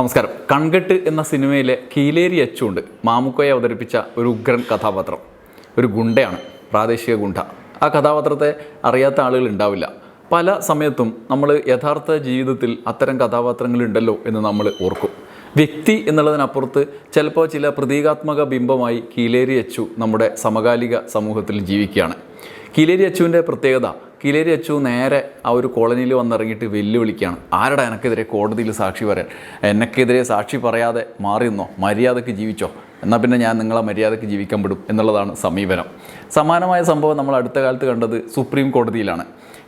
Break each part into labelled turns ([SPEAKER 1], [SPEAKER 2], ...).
[SPEAKER 1] നമസ്കാരം. കൺകെട്ട് എന്ന സിനിമയിലെ കീലേരി അച്ചുണ്ട് മാമുക്കോയെ അവതരിപ്പിച്ച ഒരു ഉഗ്രൻ കഥാപാത്രം. ഒരു ഗുണ്ടയാണ് പ്രാദേശിക ഗുണ്ട. ആ കഥാപാത്രത്തെ അറിയാത്ത ആളുകൾ ഉണ്ടാവില്ല. പല സമയത്തും നമ്മൾ യഥാർത്ഥ ജീവിതത്തിൽ അത്തരം കഥാപാത്രങ്ങളുണ്ടല്ലോ എന്ന് നമ്മൾ ഓർക്കും. വ്യക്തി എന്നുള്ളതിനപ്പുറത്ത് ചിലപ്പോൾ ചില പ്രതീകാത്മക ബിംബമായി കീലേരി അച്ചു നമ്മുടെ സമകാലിക സമൂഹത്തിൽ ജീവിക്കുകയാണ്. കീലേരി അച്ചുവിന്റെ പ്രത്യേകത കീലേരി അച്ചു നേരെ ആ ഒരു കോളനിയിൽ വന്നിറങ്ങിയിട്ട് വെല്ലുവിളിക്കുകയാണ്. ആരുടെ എനക്കെതിരെ കോടതിയിൽ സാക്ഷി പറയാൻ? എനക്കെതിരെ സാക്ഷി പറയാതെ മാറിയെന്നോ മര്യാദയ്ക്ക് ജീവിച്ചോ? എന്നാൽ പിന്നെ ഞാൻ നിങ്ങളെ മര്യാദയ്ക്ക് ജീവിക്കാൻ വിടും എന്നുള്ളതാണ് സമീപനം. സമാനമായ സംഭവം നമ്മൾ അടുത്ത കാലത്ത് കണ്ടത് സുപ്രീം കോടതിയിലാണ്.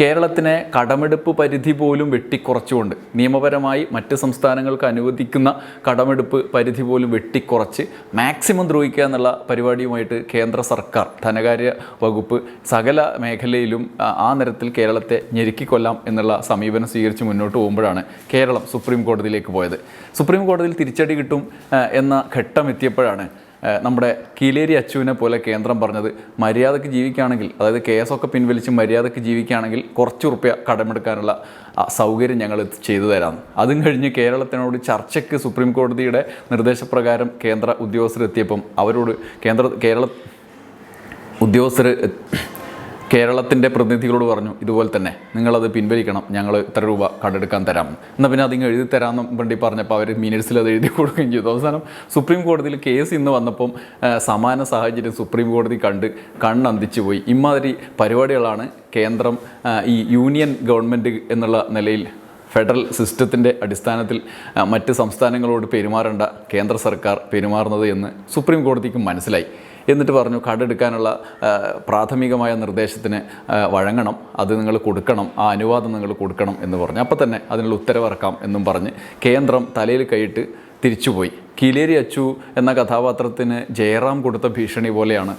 [SPEAKER 1] കേരളത്തിനെ കടമെടുപ്പ് പരിധി പോലും വെട്ടിക്കുറച്ചുകൊണ്ട് നിയമപരമായി മറ്റ് സംസ്ഥാനങ്ങൾക്ക് അനുവദിക്കുന്ന കടമെടുപ്പ് പരിധി പോലും വെട്ടിക്കുറച്ച് മാക്സിമം ദ്രോഹിക്കുക എന്നുള്ള പരിപാടിയുമായിട്ട് കേന്ദ്ര സർക്കാർ ധനകാര്യ വകുപ്പ് സകല മേഖലയിലും ആ നിരത്തിൽ കേരളത്തെ ഞെരുക്കിക്കൊല്ലാം എന്നുള്ള സമീപനം സ്വീകരിച്ച് മുന്നോട്ട് പോകുമ്പോഴാണ് കേരളം സുപ്രീം കോടതിയിലേക്ക് പോയത്. സുപ്രീം കോടതിയിൽ തിരിച്ചടി കിട്ടും എന്ന ഘട്ടം എത്തിയപ്പോഴാണ് നമ്മുടെ കീലേരി അച്ചുവിനെ പോലെ കേന്ദ്രം പറഞ്ഞത്. മര്യാദയ്ക്ക് ജീവിക്കുകയാണെങ്കിൽ അതായത് കേസൊക്കെ പിൻവലിച്ച് മര്യാദയ്ക്ക് ജീവിക്കുകയാണെങ്കിൽ കുറച്ച് റുപ്യ കടമെടുക്കാനുള്ള സൗകര്യം ഞങ്ങൾ ചെയ്തു തരാം. അതും കഴിഞ്ഞ് കേരളത്തിനോട് ചർച്ചയ്ക്ക് സുപ്രീം കോടതിയുടെ നിർദ്ദേശപ്രകാരം കേന്ദ്ര ഉദ്യോഗസ്ഥർ എത്തിയപ്പം അവരോട് കേന്ദ്ര കേരള ഉദ്യോഗസ്ഥർ കേരളത്തിന്റെ പ്രതിനിധികളോട് പറഞ്ഞു ഇതുപോലെ തന്നെ നിങ്ങളത് പിൻവലിക്കണം ഞങ്ങൾ ഇത്ര രൂപ കടെടുക്കാൻ തരാം. എന്നാൽ പിന്നെ അതിങ്ങ് എഴുതി തരാമെന്ന് വേണ്ടി പറഞ്ഞപ്പോൾ അവർ മിനിറ്റ്സിൽ അത് എഴുതി കൊടുക്കുകയും ചെയ്തു. അവസാനം സുപ്രീം കോടതിയിൽ കേസ് ഇന്ന് വന്നപ്പം സമാന സാഹചര്യം സുപ്രീം കോടതി കണ്ട് കണ്ണന്തിച്ചു പോയി. ഇമാതിരി പരിപാടികളാണ് കേന്ദ്രം ഈ യൂണിയൻ ഗവൺമെന്റ് എന്നുള്ള നിലയിൽ ഫെഡറൽ സിസ്റ്റത്തിന്റെ അടിസ്ഥാനത്തിൽ മറ്റ് സംസ്ഥാനങ്ങളോട് പെരുമാറേണ്ട കേന്ദ്ര സർക്കാർ പെരുമാറുന്നത് എന്ന് സുപ്രീം കോടതിക്ക് മനസ്സിലായി. എന്നിട്ട് പറഞ്ഞു കടെടുക്കാനുള്ള പ്രാഥമികമായ നിർദ്ദേശത്തിന് വഴങ്ങണം. അത് നിങ്ങൾ കൊടുക്കണം. ആ അനുവാദം നിങ്ങൾ കൊടുക്കണം എന്ന് പറഞ്ഞു. അപ്പോൾ തന്നെ അതിനുള്ള ഉത്തരവിറക്കാം എന്നും പറഞ്ഞ് കേന്ദ്രം തലയിൽ കൈയിട്ട് തിരിച്ചുപോയി. കിലേരി അച്ചു എന്ന കഥാപാത്രത്തിന് ജയറാം കൊടുത്ത ഭീഷണി പോലെയാണ്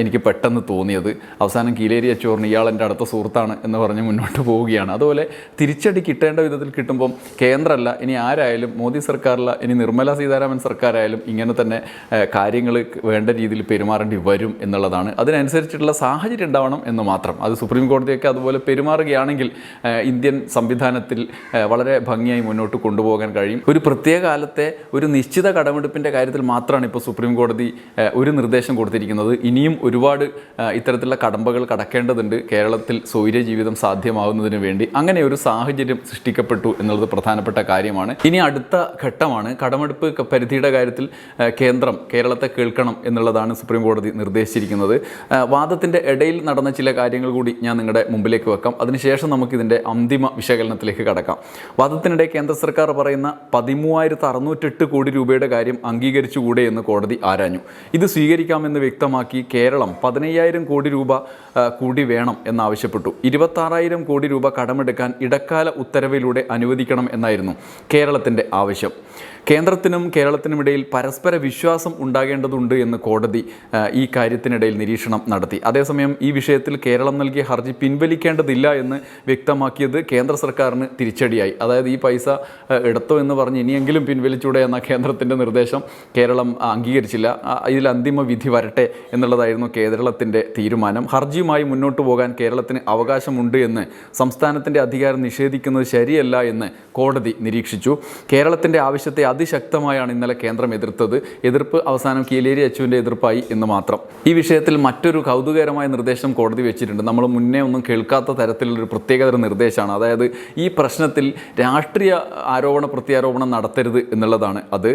[SPEAKER 1] എനിക്ക് പെട്ടെന്ന് തോന്നിയത്. അവസാനം കീലേരി അച്ചോറിന് ഇയാൾ എന്റെ അടുത്ത സുഹൃത്താണ് എന്ന് പറഞ്ഞ് മുന്നോട്ട് പോവുകയാണ്. അതുപോലെ തിരിച്ചടി കിട്ടേണ്ട വിധത്തിൽ കിട്ടുമ്പം കേന്ദ്രമല്ല ഇനി ആരായാലും മോദി സർക്കാരില്ല ഇനി നിർമ്മല സീതാരാമൻ സർക്കാരായാലും ഇങ്ങനെ തന്നെ കാര്യങ്ങൾ വേണ്ട രീതിയിൽ പെരുമാറേണ്ടി വരും എന്നുള്ളതാണ്. അതിനനുസരിച്ചിട്ടുള്ള സാഹചര്യം ഉണ്ടാവണം എന്ന് മാത്രം. അത് സുപ്രീം കോടതിയൊക്കെ അതുപോലെ പെരുമാറുകയാണെങ്കിൽ ഇന്ത്യൻ സംവിധാനത്തിൽ വളരെ ഭംഗിയായി മുന്നോട്ട് കൊണ്ടുപോകാൻ കഴിയും. ഒരു പ്രത്യേക കാലത്തെ ഒരു നിശ്ചിത കടമെടുപ്പിന്റെ കാര്യത്തിൽ മാത്രമാണ് ഇപ്പോൾ സുപ്രീം കോടതി ഒരു നിർദ്ദേശം കൊടുത്തിരിക്കുന്നത്. ഇനിയും ഒരുപാട് ഇത്തരത്തിലുള്ള കടമ്പകൾ കടക്കേണ്ടതുണ്ട്. കേരളത്തിൽ സൗര്യ ജീവിതം സാധ്യമാവുന്നതിന് വേണ്ടി അങ്ങനെ ഒരു സാഹചര്യം സൃഷ്ടിക്കപ്പെട്ടു എന്നുള്ളത് പ്രധാനപ്പെട്ട കാര്യമാണ്. ഇനി അടുത്ത ഘട്ടമാണ് കടമെടുപ്പ് പരിധിയുടെ കാര്യത്തിൽ കേന്ദ്രം കേരളത്തെ കേൾക്കണം എന്നുള്ളതാണ് സുപ്രീം കോടതി നിർദ്ദേശിച്ചിരിക്കുന്നത്. വാദത്തിന്റെ ഇടയിൽ നടന്ന ചില കാര്യങ്ങൾ കൂടി ഞാൻ നിങ്ങളുടെ മുമ്പിലേക്ക് വെക്കാം. അതിനുശേഷം നമുക്കിതിന്റെ അന്തിമ വിശകലനത്തിലേക്ക് കടക്കാം. വാദത്തിനിടെ കേന്ദ്ര സർക്കാർ പറയുന്ന പതിമൂവായിരത്തി അറുന്നൂറ്റെട്ട് കോടി രൂപയുടെ കാര്യം അംഗീകരിച്ചുകൂടെ എന്ന് കോടതി ആരാഞ്ഞു. ഇത് സ്വീകരിക്കാമെന്ന് വ്യക്തമാക്കി കേരളം പതിനയ്യായിരം കോടി രൂപ കൂടി വേണം എന്നാവശ്യപ്പെട്ടു. ഇരുപത്താറായിരം കോടി രൂപ കടമെടുക്കാൻ ഇടക്കാല ഉത്തരവിലൂടെ അനുവദിക്കണം എന്നായിരുന്നു കേരളത്തിന്റെ ആവശ്യം. കേന്ദ്രത്തിനും കേരളത്തിനുമിടയിൽ പരസ്പര വിശ്വാസം ഉണ്ടാകേണ്ടതുണ്ട് എന്ന് കോടതി ഈ കാര്യത്തിനിടയിൽ നിരീക്ഷണം നടത്തി. അതേസമയം ഈ വിഷയത്തിൽ കേരളം നൽകിയ ഹർജി പിൻവലിക്കേണ്ടതില്ല എന്ന് വ്യക്തമാക്കിയത് കേന്ദ്ര സർക്കാരിന് തിരിച്ചടിയായി. അതായത് ഈ പൈസ എടുത്തോ എന്ന് പറഞ്ഞ് ഇനിയെങ്കിലും പിൻവലിച്ചൂടെ എന്ന കേന്ദ്രത്തിന്റെ നിർദ്ദേശം കേരളം അംഗീകരിച്ചില്ല. ഇതിൽ അന്തിമ വിധി വരട്ടെ എന്നുള്ളതായിരുന്നു കേരളത്തിന്റെ തീരുമാനം. ഹർജിയുമായി മുന്നോട്ട് പോകാൻ കേരളത്തിന് അവകാശമുണ്ട് എന്ന് സംസ്ഥാനത്തിന്റെ അധികാരം നിഷേധിക്കുന്നത് ശരിയല്ല എന്ന് കോടതി നിരീക്ഷിച്ചു. കേരളത്തിന്റെ ആവശ്യത്തെ അതിശക്തമായാണ് ഇന്നലെ കേന്ദ്രം എതിർത്തത്. എതിർപ്പ് അവസാനം കീലേരി അച്ചുവിന്റെ എതിർപ്പായി എന്ന് മാത്രം. ഈ വിഷയത്തിൽ മറ്റൊരു കൗതുകകരമായ നിർദ്ദേശം കോടതി വെച്ചിട്ടുണ്ട്. നമ്മൾ മുന്നേ ഒന്നും കേൾക്കാത്ത തരത്തിലുള്ളൊരു പ്രത്യേകതര നിർദ്ദേശമാണ്. അതായത് ഈ പ്രശ്നത്തിൽ രാഷ്ട്രീയ ആരോപണ പ്രത്യാരോപണം നടത്തരുത് എന്നുള്ളതാണ്. അത്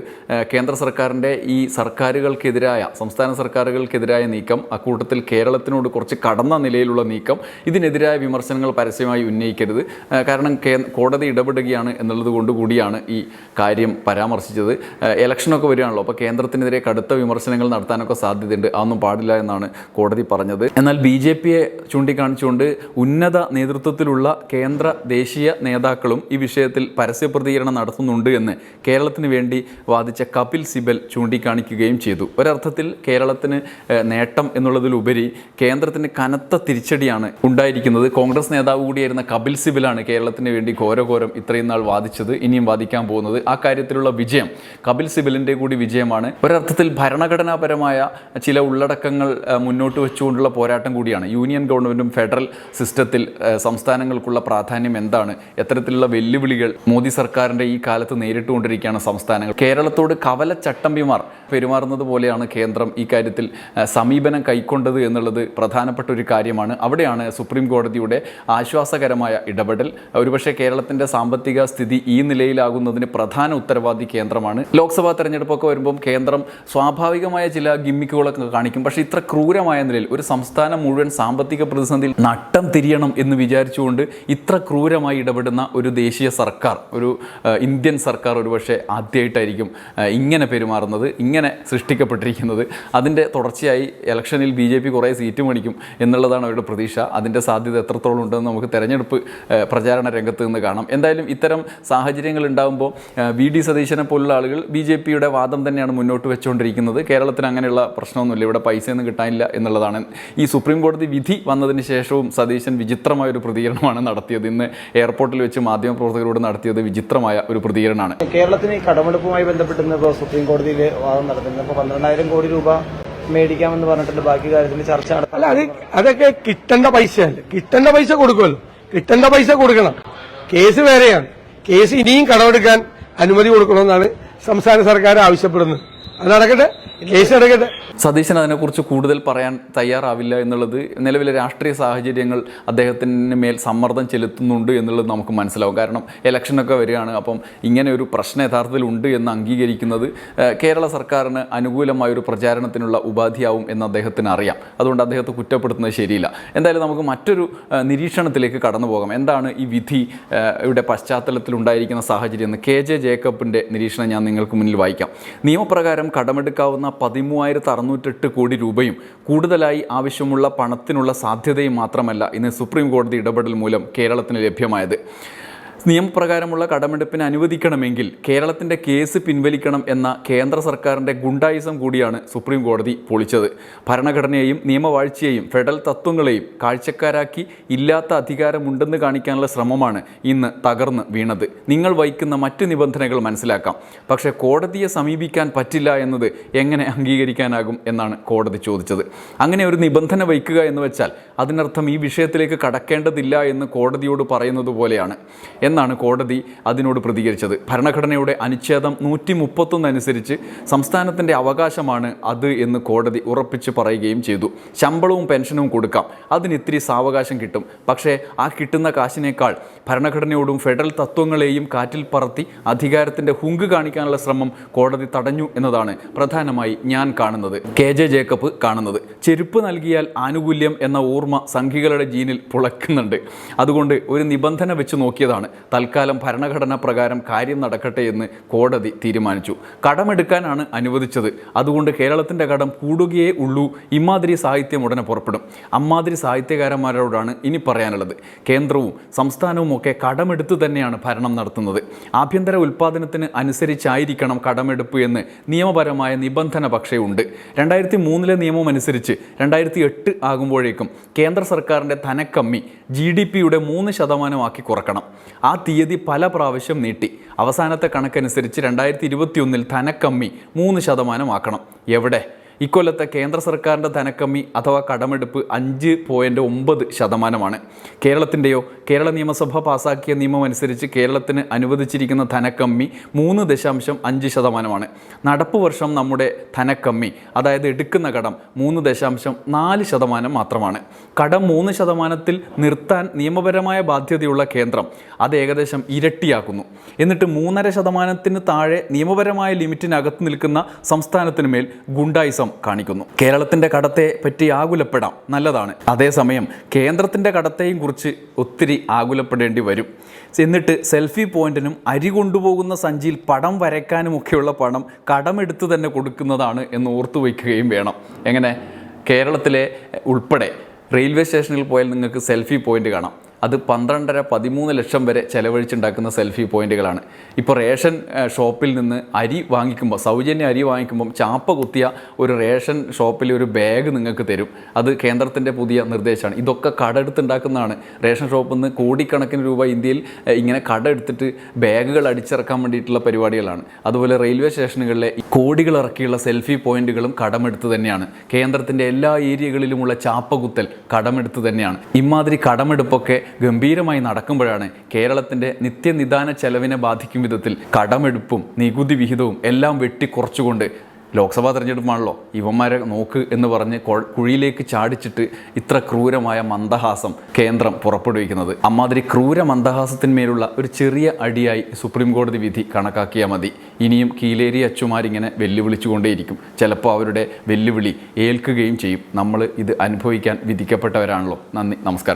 [SPEAKER 1] കേന്ദ്ര സർക്കാരിന്റെ ഈ സർക്കാരുകൾക്കെതിരായ സംസ്ഥാന സർക്കാരുകൾക്കെതിരായ നീക്കം അക്കൂട്ടത്തിൽ കേരളത്തിനോട് കുറച്ച് കടന്ന നിലയിലുള്ള നീക്കം ഇതിനെതിരായ വിമർശനങ്ങൾ പരസ്യമായി ഉന്നയിക്കരുത്. കാരണം കോടതി ഇടപെടുകയാണ് എന്നുള്ളത് കൊണ്ട് കൂടിയാണ് ഈ കാര്യം പരാമർശിച്ചത്. ഇലക്ഷനൊക്കെ വരികയാണല്ലോ അപ്പോൾ കേന്ദ്രത്തിനെതിരെ കടുത്ത വിമർശനങ്ങൾ നടത്താനൊക്കെ സാധ്യതയുണ്ട്. അതൊന്നും പാടില്ല എന്നാണ് കോടതി പറഞ്ഞത്. എന്നാൽ ബി ജെ പിയെ ചൂണ്ടിക്കാണിച്ചുകൊണ്ട് ഉന്നത നേതൃത്വത്തിലുള്ള കേന്ദ്ര ദേശീയ നേതാക്കളും ഈ വിഷയത്തിൽ പരസ്യ പ്രതികരണം നടത്തുന്നുണ്ട് എന്ന് കേരളത്തിന് വേണ്ടി വാദിച്ച കപിൽ സിബൽ ചൂണ്ടിക്കാണിക്കുകയും ചെയ്തു. ഒരർത്ഥത്തിൽ കേരളത്തിന് ഏഹ്, നേട്ടം എന്നുള്ളതിലുപരി കേന്ദ്രത്തിന് കനത്ത തിരിച്ചടിയാണ് ഉണ്ടായിരിക്കുന്നത്. കോൺഗ്രസ് നേതാവ് കൂടിയായിരുന്ന കപിൽ സിബിലാണ് കേരളത്തിന് വേണ്ടി ഘോരഘോരം ഇത്രയും നാൾ വാദിച്ചത് ഇനിയും വാദിക്കാൻ പോകുന്നത്. ആ കാര്യത്തിലുള്ള വിജയം കപിൽ സിബലിന്റെ കൂടി വിജയമാണ്. ഒരർത്ഥത്തിൽ ഭരണഘടനാപരമായ ചില ഉള്ളടക്കങ്ങൾ മുന്നോട്ട് വെച്ചുകൊണ്ടുള്ള പോരാട്ടം കൂടിയാണ്. യൂണിയൻ ഗവൺമെന്റും ഫെഡറൽ സിസ്റ്റത്തിൽ സംസ്ഥാനങ്ങൾക്കുള്ള പ്രാധാന്യം എന്താണ്? എത്തരത്തിലുള്ള വെല്ലുവിളികൾ മോദി സർക്കാരിന്റെ ഈ കാലത്ത് നേരിട്ടുകൊണ്ടിരിക്കുകയാണ് സംസ്ഥാനങ്ങൾ. കേരളത്തോട് കവല ചട്ടമ്പിമാർ പെരുമാറുന്നത് പോലെയാണ് കേന്ദ്രം ഈ കാര്യത്തിൽ സമീപനം കൈക്കൊണ്ടത് എന്നുള്ളത് പ്രധാനപ്പെട്ട ഒരു കാര്യമാണ്. അവിടെയാണ് സുപ്രീം കോടതിയുടെ ആശ്വാസകരമായ ഇടപെടൽ. ഒരുപക്ഷെ കേരളത്തിന്റെ സാമ്പത്തിക സ്ഥിതി ഈ നിലയിലാകുന്നതിന് പ്രധാന ഉത്തരവാദി കേന്ദ്രമാണ്. ലോക്സഭാ തെരഞ്ഞെടുപ്പൊക്കെ വരുമ്പം കേന്ദ്രം സ്വാഭാവികമായ ചില ഗിമ്മിക്കുകളൊക്കെ കാണിക്കും. പക്ഷേ ഇത്ര ക്രൂരമായ നിലയിൽ ഒരു സംസ്ഥാനം മുഴുവൻ സാമ്പത്തിക പ്രതിസന്ധിയിൽ നട്ടം തിരിയണം എന്ന് വിചാരിച്ചുകൊണ്ട് ഇത്ര ക്രൂരമായി ഇടപെടുന്ന ഒരു ദേശീയ സർക്കാർ ഒരു ഇന്ത്യൻ സർക്കാർ ഒരുപക്ഷെ ആദ്യമായിട്ടായിരിക്കും ഇങ്ങനെ പെരുമാറുന്നത് ഇങ്ങനെ സൃഷ്ടിക്കപ്പെട്ടിരിക്കുന്നത്. അതിന്റെ തുടർച്ചയായി ഇലക്ഷനിൽ ബി ജെ പി കുറേ സീറ്റ് മണിക്കും എന്നുള്ളതാണ് അവരുടെ പ്രതീക്ഷ. അതിന്റെ സാധ്യത എത്രത്തോളം ഉണ്ടെന്ന് നമുക്ക് തെരഞ്ഞെടുപ്പ് പ്രചാരണ രംഗത്ത് നിന്ന് കാണാം. എന്തായാലും ഇത്തരം സാഹചര്യങ്ങൾ ഉണ്ടാകുമ്പോൾ വി ഡി സതീശനെ പോലുള്ള ആളുകൾ ബി ജെ പിയുടെ വാദം തന്നെയാണ് മുന്നോട്ട് വെച്ചുകൊണ്ടിരിക്കുന്നത്. കേരളത്തിന് അങ്ങനെയുള്ള പ്രശ്നമൊന്നുമില്ല. ഇവിടെ പൈസയൊന്നും കിട്ടാനില്ല എന്നുള്ളതാണ്. ഈ സുപ്രീം കോടതി വിധി വന്നതിന് ശേഷവും സതീശൻ വിചിത്രമായ ഒരു പ്രതികരണമാണ് നടത്തിയത്. ഇന്ന് എയർപോർട്ടിൽ വെച്ച് മാധ്യമപ്രവർത്തകരോട് നടത്തിയത് വിചിത്രമായ ഒരു പ്രതികരണമാണ്.
[SPEAKER 2] കേരളത്തിന് കടമെടുപ്പുമായി ബന്ധപ്പെട്ട് സുപ്രീം കോടതിയിൽ വാദം നടത്തുന്നത് അപ്പോൾ പന്ത്രണ്ടായിരം കോടി രൂപ മേടിക്കാമെന്ന് പറഞ്ഞിട്ടുണ്ട്. ബാക്കി കാര്യത്തിന് ചർച്ച നടത്തും.
[SPEAKER 3] അല്ല അത് അതൊക്കെ കിട്ടേണ്ട പൈസയല്ലേ? കിട്ടേണ്ട പൈസ കൊടുക്കുമല്ലോ. കിട്ടേണ്ട പൈസ കൊടുക്കണം. കേസ് വേറെയാണ്. കേസ് ഇനിയും കടമെടുക്കാൻ അനുമതി കൊടുക്കണമെന്നാണ് സംസ്ഥാന സർക്കാർ ആവശ്യപ്പെടുന്നത്. അത് നടക്കട്ടെ.
[SPEAKER 1] സതീശൻ അതിനെക്കുറിച്ച് കൂടുതൽ പറയാൻ തയ്യാറാവില്ല എന്നുള്ളത് നിലവിലെ രാഷ്ട്രീയ സാഹചര്യങ്ങൾ അദ്ദേഹത്തിന് മേൽ സമ്മർദ്ദം ചെലുത്തുന്നുണ്ട് എന്നുള്ളത് നമുക്ക് മനസ്സിലാവും. കാരണം ഇലക്ഷനൊക്കെ വരികയാണ്. അപ്പം ഇങ്ങനെ ഒരു പ്രശ്നം യഥാർത്ഥത്തിൽ ഉണ്ട് എന്ന് അംഗീകരിക്കുന്നത് കേരള സർക്കാരിന് അനുകൂലമായ ഒരു പ്രചാരണത്തിനുള്ള ഉപാധിയാവും എന്ന് അദ്ദേഹത്തിന് അറിയാം. അതുകൊണ്ട് അദ്ദേഹത്തെ കുറ്റപ്പെടുത്തുന്നത് ശരിയില്ല. എന്തായാലും നമുക്ക് മറ്റൊരു നിരീക്ഷണത്തിലേക്ക് കടന്നു പോകാം. എന്താണ് ഈ വിധി ഇവിടെ ഉണ്ടായിരിക്കുന്ന സാഹചര്യം എന്ന് കെ ജെ ജേക്കബിന്റെ നിരീക്ഷണം ഞാൻ നിങ്ങൾക്ക് മുന്നിൽ വായിക്കാം. നിയമപ്രകാരം കടമെടുക്കാവുന്ന പതിമൂവായിരത്തി അറുന്നൂറ്റെട്ട് കോടി രൂപയും കൂടുതലായി ആവശ്യമുള്ള പണത്തിനുള്ള സാധ്യതയും മാത്രമല്ല ഇന്ന് സുപ്രീം കോടതി ഇടപെടൽ മൂലം കേരളത്തിന് ലഭ്യമായത്. നിയമപ്രകാരമുള്ള കടമെടുപ്പിന് അനുവദിക്കണമെങ്കിൽ കേരളത്തിന്റെ കേസ് പിൻവലിക്കണം എന്ന കേന്ദ്ര സർക്കാരിന്റെ ഗുണ്ടായിസം കൂടിയാണ് സുപ്രീം കോടതി പൊളിച്ചത്. ഭരണഘടനയെയും നിയമവാഴ്ചയെയും ഫെഡറൽ തത്വങ്ങളെയും കാഴ്ചക്കാരാക്കി ഇല്ലാത്ത അധികാരമുണ്ടെന്ന് കാണിക്കാനുള്ള ശ്രമമാണ് ഇന്ന് തകർന്ന് വീണത്. നിങ്ങൾ വഹിക്കുന്ന മറ്റ് നിബന്ധനകൾ മനസ്സിലാക്കാം. പക്ഷേ കോടതിയെ സമീപിക്കാൻ പറ്റില്ല എന്നത് എങ്ങനെ അംഗീകരിക്കാനാകും എന്നാണ് കോടതി ചോദിച്ചത്. അങ്ങനെ ഒരു നിബന്ധന വയ്ക്കുക എന്ന് വെച്ചാൽ അതിനർത്ഥം ഈ വിഷയത്തിലേക്ക് കടക്കേണ്ടതില്ല എന്ന് കോടതിയോട് പറയുന്നത് പോലെയാണ്. എന്നാണ് കോടതി അതിനോട് പ്രതികരിച്ചത്. ഭരണഘടനയുടെ അനുച്ഛേദം നൂറ്റി മുപ്പത്തൊന്ന് അനുസരിച്ച് സംസ്ഥാനത്തിന്റെ അവകാശമാണ് അത് എന്ന് കോടതി ഉറപ്പിച്ച് പറയുകയും ചെയ്തു. ശമ്പളവും പെൻഷനും കൊടുക്കാം. അതിന് ഇത്തിരി സാവകാശം കിട്ടും. പക്ഷേ ആ കിട്ടുന്ന കാശിനേക്കാൾ ഭരണഘടനയോടും ഫെഡറൽ തത്വങ്ങളെയും കാറ്റിൽ പറത്തി അധികാരത്തിന്റെ ഹുങ്ക് കാണിക്കാനുള്ള ശ്രമം കോടതി തടഞ്ഞു എന്നതാണ് പ്രധാനമായി ഞാൻ കാണുന്നത്. കെ ജെ ജേക്കബ് കാണുന്നത്. ചെരുപ്പ് നൽകിയാൽ ആനുകൂല്യം എന്ന ഓർമ്മ സംഘികളുടെ ജീനിൽ പുളക്കുന്നുണ്ട് അതുകൊണ്ട് ഒരു നിബന്ധന വെച്ച് നോക്കിയതാണ്. തൽക്കാലം ഭരണഘടന പ്രകാരം കാര്യം നടക്കട്ടെ എന്ന് കോടതി തീരുമാനിച്ചു. കടമെടുക്കാനാണ് അനുവദിച്ചത്. അതുകൊണ്ട് കേരളത്തിന്റെ കടം കൂടുകയേ ഉള്ളൂ. ഇമാതിരി സാഹിത്യം ഉടനെ പുറപ്പെടും. അമ്മാതിരി സാഹിത്യകാരന്മാരോടാണ് ഇനി പറയാനുള്ളത്. കേന്ദ്രവും സംസ്ഥാനവും ഒക്കെ കടമെടുത്തു തന്നെയാണ് ഭരണം നടത്തുന്നത്. ആഭ്യന്തര ഉൽപ്പാദനത്തിന് അനുസരിച്ചായിരിക്കണം കടമെടുപ്പ് എന്ന് നിയമപരമായ നിബന്ധന പക്ഷേ ഉണ്ട് രണ്ടായിരത്തി മൂന്നിലെ നിയമം അനുസരിച്ച് രണ്ടായിരത്തി എട്ട് ആകുമ്പോഴേക്കും കേന്ദ്ര സർക്കാരിന്റെ ധനക്കമ്മി ജി ഡി പിയുടെ മൂന്ന് ശതമാനമാക്കി കുറക്കണം. ആ തീയതി പല പ്രാവശ്യം നീട്ടി. അവസാനത്തെ കണക്കനുസരിച്ച് രണ്ടായിരത്തി ഇരുപത്തിയൊന്നിൽ ധനക്കമ്മി മൂന്ന് ശതമാനമാക്കണം എവിടെ? ഇക്കൊല്ലത്തെ കേന്ദ്ര സർക്കാരിന്റെ ധനക്കമ്മി അഥവാ കടമെടുപ്പ് അഞ്ച് പോയിന്റ് ഒമ്പത് ശതമാനമാണ്. കേരളത്തിന്റെയോ കേരള നിയമസഭ പാസാക്കിയ നിയമം അനുസരിച്ച് കേരളത്തിന് അനുവദിച്ചിരിക്കുന്ന ധനക്കമ്മി മൂന്ന് ദശാംശം അഞ്ച് ശതമാനമാണ്. നടപ്പ് വർഷം നമ്മുടെ ധനക്കമ്മി അതായത് എടുക്കുന്ന കടം മൂന്ന് ദശാംശം നാല് ശതമാനം മാത്രമാണ്. കടം മൂന്ന് ശതമാനത്തിൽ നിർത്താൻ നിയമപരമായ ബാധ്യതയുള്ള കേന്ദ്രം അത് ഏകദേശം ഇരട്ടിയാക്കുന്നു. എന്നിട്ട് മൂന്നര ശതമാനത്തിന് താഴെ നിയമപരമായ ലിമിറ്റിനകത്ത് നിൽക്കുന്ന സംസ്ഥാനത്തിന് മേൽ ഗുണ്ടായിസം കാണിക്കുന്നു. കേരളത്തിന്റെ കടത്തെ പറ്റി ആകുലപ്പെടാം. നല്ലതാണ്. അതേസമയം കേന്ദ്രത്തിന്റെ കടത്തെയും കുറിച്ച് ഒത്തിരി ആകുലപ്പെടേണ്ടി വരും. എന്നിട്ട് സെൽഫി പോയിന്റിനും അരി കൊണ്ടുപോകുന്ന സഞ്ചിയിൽ പടം വരയ്ക്കാനുമൊക്കെയുള്ള പണം കടമെടുത്ത് തന്നെ കൊടുക്കുന്നതാണ് എന്ന് ഓർത്തു വയ്ക്കുകയും വേണം. എങ്ങനെ? കേരളത്തിലെ ഉൾപ്പെടെ റെയിൽവേ സ്റ്റേഷനിൽ പോയാൽ നിങ്ങൾക്ക് സെൽഫി പോയിന്റ് കാണാം. അത് പന്ത്രണ്ടര പതിമൂന്ന് ലക്ഷം വരെ ചെലവഴിച്ചുണ്ടാക്കുന്ന സെൽഫി പോയിന്റുകളാണ്. ഇപ്പോൾ റേഷൻ ഷോപ്പിൽ നിന്ന് അരി വാങ്ങിക്കുമ്പോൾ സൗജന്യ അരി വാങ്ങിക്കുമ്പോൾ ചാപ്പ കുത്തിയ ഒരു റേഷൻ ഷോപ്പിൽ ഒരു ബാഗ് നിങ്ങൾക്ക് തരും. അത് കേന്ദ്രത്തിന്റെ പുതിയ നിർദ്ദേശമാണ്. ഇതൊക്കെ കടമെടുത്തുണ്ടാക്കുന്നതാണ് റേഷൻ ഷോപ്പിൽ നിന്ന് കോടിക്കണക്കിന് രൂപ ഇന്ത്യയിൽ ഇങ്ങനെ കട എടുത്തിട്ട് ബാഗുകൾ അടിച്ചിറക്കാൻ വേണ്ടിയിട്ടുള്ള പരിപാടികളാണ്. അതുപോലെ റെയിൽവേ സ്റ്റേഷനുകളിലെ കോടികൾ ഇറക്കിയുള്ള സെൽഫി പോയിന്റുകളും കടമെടുത്ത് തന്നെയാണ്. കേന്ദ്രത്തിന്റെ എല്ലാ ഏരിയകളിലുമുള്ള ചാപ്പകുത്തൽ കടമെടുത്ത് തന്നെയാണ്. ഇമാതിരി കടമെടുപ്പൊക്കെ ഗംഭീരമായി നടക്കുമ്പോഴാണ് കേരളത്തിന്റെ നിത്യനിദാന ചെലവിനെ ബാധിക്കും വിധത്തിൽ കടമെടുപ്പും നികുതി വിഹിതവും എല്ലാം വെട്ടിക്കുറച്ചുകൊണ്ട് ലോക്സഭാ തെരഞ്ഞെടുപ്പാണല്ലോ ഇവന്മാരെ നോക്ക് എന്ന് പറഞ്ഞ് കുഴിയിലേക്ക് ചാടിച്ചിട്ട് ഇത്ര ക്രൂരമായ മന്ദഹാസം കേന്ദ്രം പുറപ്പെടുവിക്കുന്നത്. അമ്മാതിരി ക്രൂര മന്ദഹാസത്തിന്മേലുള്ള ഒരു ചെറിയ അടിയായി സുപ്രീം കോടതി വിധി കണക്കാക്കിയാൽ മതി. ഇനിയും കീലേരി അച്ചുമാരിങ്ങനെ വെല്ലുവിളിച്ചുകൊണ്ടേയിരിക്കും. ചിലപ്പോൾ അവരുടെ വെല്ലുവിളി ഏൽക്കുകയും ചെയ്യും. നമ്മൾ ഇത് അനുഭവിക്കാൻ വിധിക്കപ്പെട്ടവരാണല്ലോ. നന്ദി. നമസ്കാരം.